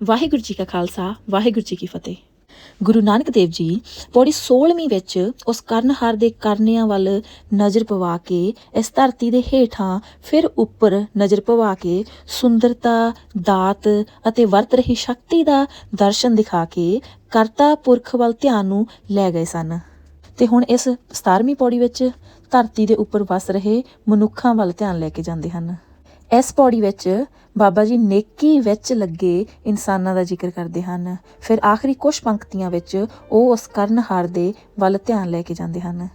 ਵਾਹਿਗੁਰੂ ਜੀ ਕਾ ਖਾਲਸਾ, ਵਾਹਿਗੁਰੂ ਜੀ ਕੀ ਫਤਿਹ। ਗੁਰੂ ਨਾਨਕ ਦੇਵ ਜੀ ਪੌੜੀ 16ਵੀਂ ਵਿੱਚ ਉਸ ਕਰਨਹਾਰ ਦੇ ਕਰਨਿਆਂ ਵੱਲ ਨਜ਼ਰ ਪਵਾ ਕੇ ਇਸ ਧਰਤੀ ਦੇ ਹੇਠਾਂ ਫਿਰ ਉੱਪਰ ਨਜ਼ਰ ਪਵਾ ਕੇ ਸੁੰਦਰਤਾ, ਦਾਤ ਅਤੇ ਵਰਤ ਰਹੀ ਸ਼ਕਤੀ ਦਾ ਦਰਸ਼ਨ ਦਿਖਾ ਕੇ ਕਰਤਾ ਪੁਰਖ ਵੱਲ ਧਿਆਨ ਨੂੰ ਲੈ ਗਏ ਸਨ। ਤੇ ਹੁਣ ਇਸ 17ਵੀਂ ਪੌੜੀ ਵਿੱਚ ਧਰਤੀ ਦੇ ਉੱਪਰ ਵਸ ਰਹੇ ਮਨੁੱਖਾਂ ਵੱਲ ਧਿਆਨ ਲੈ ਕੇ ਜਾਂਦੇ ਹਨ। ਇਸ ਪੌੜੀ ਵਿੱਚ ਬਾਬਾ ਜੀ ਨੇਕੀ ਵਿੱਚ ਲੱਗੇ ਇਨਸਾਨਾਂ ਦਾ ਜ਼ਿਕਰ ਕਰਦੇ ਹਨ। ਫਿਰ ਆਖਰੀ ਕੁਝ ਪੰਕਤੀਆਂ ਵਿੱਚ ਉਹ ਉਸ ਕਰਨਹਾਰ ਦੇ ਵੱਲ ਧਿਆਨ ਲੈ ਕੇ ਜਾਂਦੇ ਹਨ।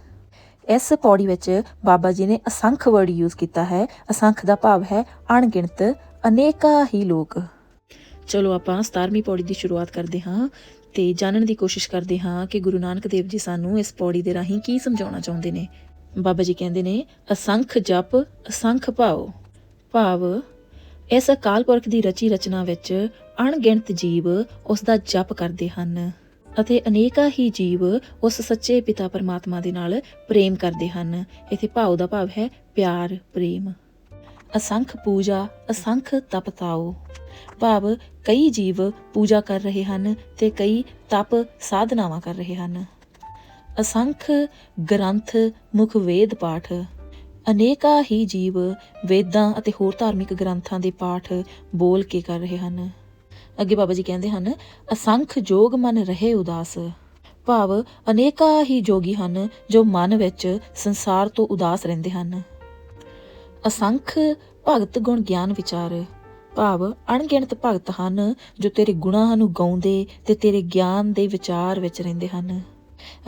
ਇਸ ਪੌੜੀ ਵਿੱਚ ਬਾਬਾ ਜੀ ਨੇ ਅਸੰਖ ਵਰਡ ਯੂਜ਼ ਕੀਤਾ ਹੈ। ਅਸੰਖ ਦਾ ਭਾਵ ਹੈ ਅਣਗਿਣਤ, ਅਨੇਕਾਂ ਹੀ ਲੋਕ। ਚਲੋ ਆਪਾਂ 17ਵੀਂ ਪੌੜੀ ਦੀ ਸ਼ੁਰੂਆਤ ਕਰਦੇ ਹਾਂ ਤੇ ਜਾਣਨ ਦੀ ਕੋਸ਼ਿਸ਼ ਕਰਦੇ ਹਾਂ ਕਿ ਗੁਰੂ ਨਾਨਕ ਦੇਵ ਜੀ ਸਾਨੂੰ ਇਸ ਪੌੜੀ ਦੇ ਰਾਹੀਂ ਕੀ ਸਮਝਾਉਣਾ ਚਾਹੁੰਦੇ ਨੇ। ਬਾਬਾ ਜੀ ਕਹਿੰਦੇ ਨੇ, ਅਸੰਖ ਜਪ, ਅਸੰਖ ਭਾਓ ਭਾਵ ਇਸ ਅਕਾਲ ਪੁਰਖ ਦੀ ਰਚੀ ਰਚਨਾ ਵਿੱਚ ਅਣਗਿਣਤ ਜੀਵ ਉਸ ਦਾ ਜਪ ਕਰਦੇ ਹਨ ਅਤੇ ਅਨੇਕਾਂ ਹੀ ਜੀਵ ਉਸ ਸੱਚੇ ਪਿਤਾ ਪਰਮਾਤਮਾ ਦੇ ਨਾਲ ਪ੍ਰੇਮ ਕਰਦੇ ਹਨ। ਇਥੇ ਭਾਵ ਦਾ ਭਾਵ ਹੈ ਪਿਆਰ, ਪ੍ਰੇਮ। ਅਸੰਖ ਪੂਜਾ, ਅਸੰਖ ਤਪਤਾਓ। ਭਾਵ ਕਈ ਜੀਵ ਪੂਜਾ ਕਰ ਰਹੇ ਹਨ ਤੇ ਕਈ ਤਪ ਸਾਧਨਾਵਾਂ ਕਰ ਰਹੇ ਹਨ। ਅਸੰਖ ਗ੍ਰੰਥ ਮੁਖ ਵੇਦ ਪਾਠ ਅਨੇਕਾਂ ਹੀ ਜੀਵ ਵੇਦਾਂ ਅਤੇ ਹੋਰ ਧਾਰਮਿਕ ਗ੍ਰੰਥਾਂ ਦੇ ਪਾਠ ਬੋਲ ਕੇ ਕਰ ਰਹੇ ਹਨ। ਅੱਗੇ ਬਾਬਾ ਜੀ ਕਹਿੰਦੇ ਹਨ, ਅਸੰਖ ਜੋਗ ਮਨ ਰਹੇ ਉਦਾਸ। ਭਾਵ ਅਨੇਕਾਂ ਹੀ ਜੋਗੀ ਹਨ ਜੋ ਮਨ ਵਿੱਚ ਸੰਸਾਰ ਤੋਂ ਉਦਾਸ ਰਹਿੰਦੇ ਹਨ। ਅਸੰਖ ਭਗਤ ਗੁਣ ਗਿਆਨ ਵਿਚਾਰ। ਭਾਵ ਅਣਗਿਣਤ ਭਗਤ ਹਨ ਜੋ ਤੇਰੇ ਗੁਣਾਂ ਨੂੰ ਗਾਉਂਦੇ ਤੇ ਤੇਰੇ ਗਿਆਨ ਦੇ ਵਿਚਾਰ ਵਿੱਚ ਰਹਿੰਦੇ ਹਨ।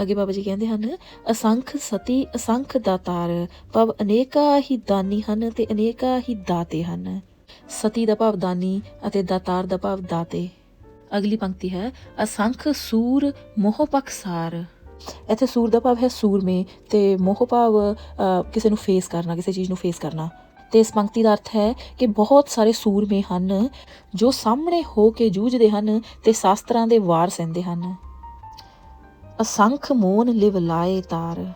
ਅੱਗੇ ਬਾਬਾ ਜੀ ਕਹਿੰਦੇ ਹਨ, ਅਸੰਖ ਸਤੀ, ਅਸੰਖ ਦਾਤਾਰ, ਭਾਵ ਅਨੇਕਾਂ ਹੀ ਦਾਨੀ ਹਨ ਤੇ ਅਨੇਕਾਂ ਹੀ ਦਾਤੇ ਹਨ। ਸਤੀ ਦਾ ਭਾਵ ਦਾਨੀ ਅਤੇ ਦਾਤਾਰ ਦਾ ਭਾਵ ਦਾਤੇ। ਅਗਲੀ ਪੰਕਤੀ ਹੈ, ਅਸੰਖ ਸੂਰ ਮੋਹ ਪਖਸਾਰ ਇੱਥੇ ਸੂਰ ਦਾ ਭਾਵ ਹੈ ਸੂਰਮੇ ਤੇ ਮੋਹ ਭਾਵ ਕਿਸੇ ਨੂੰ ਫੇਸ ਕਰਨਾ, ਕਿਸੇ ਚੀਜ਼ ਨੂੰ ਫੇਸ ਕਰਨਾ। ਤੇ ਇਸ ਪੰਕਤੀ ਦਾ ਅਰਥ ਹੈ ਕਿ ਬਹੁਤ ਸਾਰੇ ਸੂਰਮੇ ਹਨ ਜੋ ਸਾਹਮਣੇ ਹੋ ਕੇ ਜੂਝਦੇ ਹਨ ਤੇ ਸ਼ਾਸਤਰਾਂ ਦੇ ਵਾਰ ਸਹਿੰਦੇ ਹਨ। ਅਸੰਖ ਮੋਨ ਲਿਵ ਲਾਏ ਤਾਰ।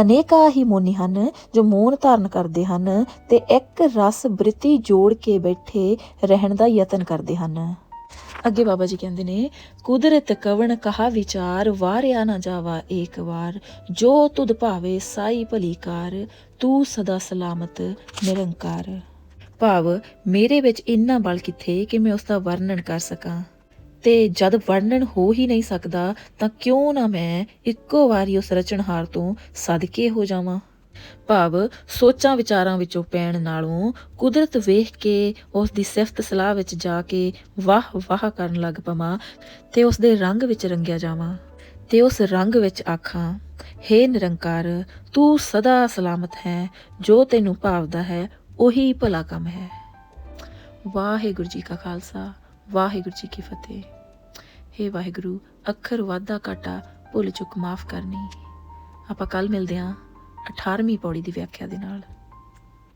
ਅਨੇਕਾਂ ਹੀ ਮੋਨੀ ਹਨ ਜੋ ਮੋਨ ਧਾਰਨ ਕਰਦੇ ਹਨ ਤੇ ਇੱਕ ਰਸ ਬ੍ਰਿਤੀ ਜੋੜ ਕੇ ਬੈਠੇ ਰਹਿਣ ਦਾ ਯਤਨ ਕਰਦੇ ਹਨ। ਅੱਗੇ ਬਾਬਾ ਜੀ ਕਹਿੰਦੇ ਨੇ, ਕੁਦਰਤ ਕਵਣ ਕਹਾ ਵਿਚਾਰ, ਵਾਰਿਆ ਨਾ ਜਾਵਾ ਏਕ ਵਾਰ। ਜੋ ਤੁਧ ਭਾਵੇ ਸਾਈ ਭਲੀ ਕਾਰ, ਤੂੰ ਸਦਾ ਸਲਾਮਤ, ਨਿਰੰਕਾਰ। ਭਾਵ, ਮੇਰੇ ਵਿੱਚ ਇੰਨਾ ਬਲ ਕਿੱਥੇ ਕਿ ਮੈਂ ਉਸ ਦਾ ਵਰਣਨ ਕਰ ਸਕਾਂ। ਤੇ ਜਦ ਵਰਣਨ ਹੋ ਹੀ ਨਹੀਂ ਸਕਦਾ, ਤਾਂ ਕਿਉਂ ਨਾ ਮੈਂ ਇੱਕੋ ਵਾਰੀ ਉਸ ਰਚਨਹਾਰ ਤੋਂ ਸਦਕੇ ਹੋ ਜਾਵਾਂ? ਭਾਵ ਸੋਚਾਂ ਵਿਚਾਰਾਂ ਵਿੱਚੋਂ ਪੈਣ ਨਾਲੋਂ ਕੁਦਰਤ ਵੇਖ ਕੇ ਉਸ ਦੀ ਸਿਫਤ ਸਲਾਹ ਵਿੱਚ ਜਾ ਕੇ ਵਾਹ ਵਾਹ ਕਰਨ ਲੱਗ ਪਵਾਂ ਤੇ ਉਸ ਦੇ ਰੰਗ ਵਿੱਚ ਰੰਗਿਆ ਜਾਵਾਂ। ਤੇ ਉਸ ਰੰਗ ਵਿੱਚ ਆਖਾਂ, ਹੇ ਨਿਰੰਕਾਰ, ਤੂੰ ਸਦਾ ਸਲਾਮਤ ਹੈ, ਜੋ ਤੈਨੂੰ ਭਾਵਦਾ ਹੈ, ਉਹੀ ਭਲਾ ਕੰਮ ਹੈ। ਵਾਹਿਗੁਰੂ ਜੀ ਕਾ ਖਾਲਸਾ, ਵਾਹਿਗੁਰੂ ਜੀ ਕੀ ਫਤਿਹ। ਹੇ ਵਾਹਿਗੁਰੂ, ਅੱਖਰ ਵਾਧਾ ਘਾਟਾ, ਭੁੱਲ ਚੁੱਕ ਮਾਫ ਕਰਨੀ। ਆਪਾਂ ਕੱਲ ਮਿਲਦੇ ਹਾਂ 18ਵੀਂ ਪੌੜੀ ਦੀ ਵਿਆਖਿਆ ਦੇ ਨਾਲ।